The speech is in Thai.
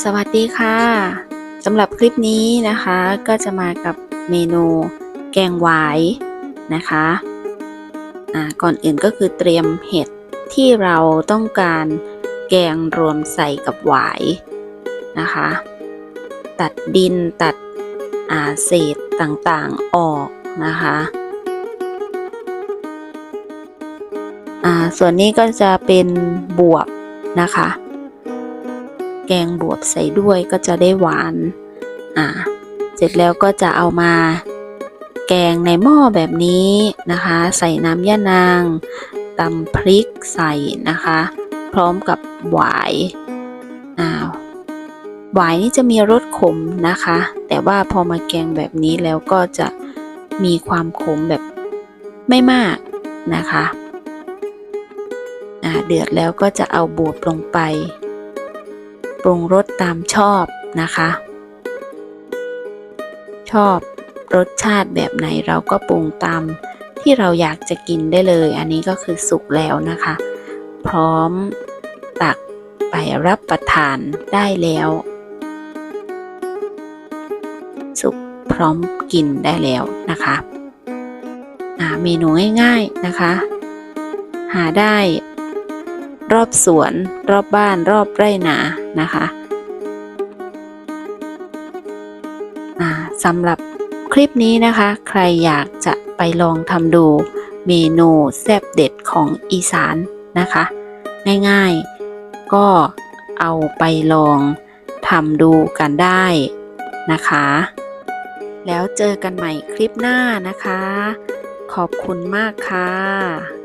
สวัสดีค่ะสำหรับคลิปนี้นะคะก็จะมากับเมนูแกงหวายนะคะอ่าก่อนอื่นก็คือเตรียมเห็ดที่เราต้องการแกงรวมใส่กับหวายนะคะ ตัดดินตัดเศษต่างๆออกนะคะส่วนนี้ก็จะเป็นบวบนะคะ กงบวบใส่ด้วยก็จะได้หวาน อ่า เสร็จแล้วก็จะเอามา แกงในหม้อแบบนี้นะคะ ใส่น้ำย่านางตำพริกใส่นะคะ พร้อมกับหวายอ้าวหวายนี่จะมีรสขมนะคะ แต่ว่าพอมาแกงแบบนี้แล้วก็จะมีความขมแบบไม่มากนะคะอ่าเดือดแล้วก็จะเอาบวบลงไป ปรุงรสตามชอบนะคะ ชอบรสชาติแบบไหนเราก็ปรุงตามที่เราอยากจะกินได้เลย อันนี้ก็คือสุกแล้วนะคะ พร้อมตักไปรับประทานได้แล้ว สุกพร้อมกินได้แล้วนะคะอ่าเมนูง่ายๆนะคะ หาได้รอบสวน รอบบ้านรอบไร่นา นะคะสำหรับคลิปนี้นะคะ ใครอยากจะไปลองทำดูเมนูแซ่บเด็ดของอีสานนะคะ ง่ายๆ ก็เอาไปลองทำดูกันได้นะคะ แล้วเจอกันใหม่คลิปหน้านะคะ ขอบคุณมากค่ะ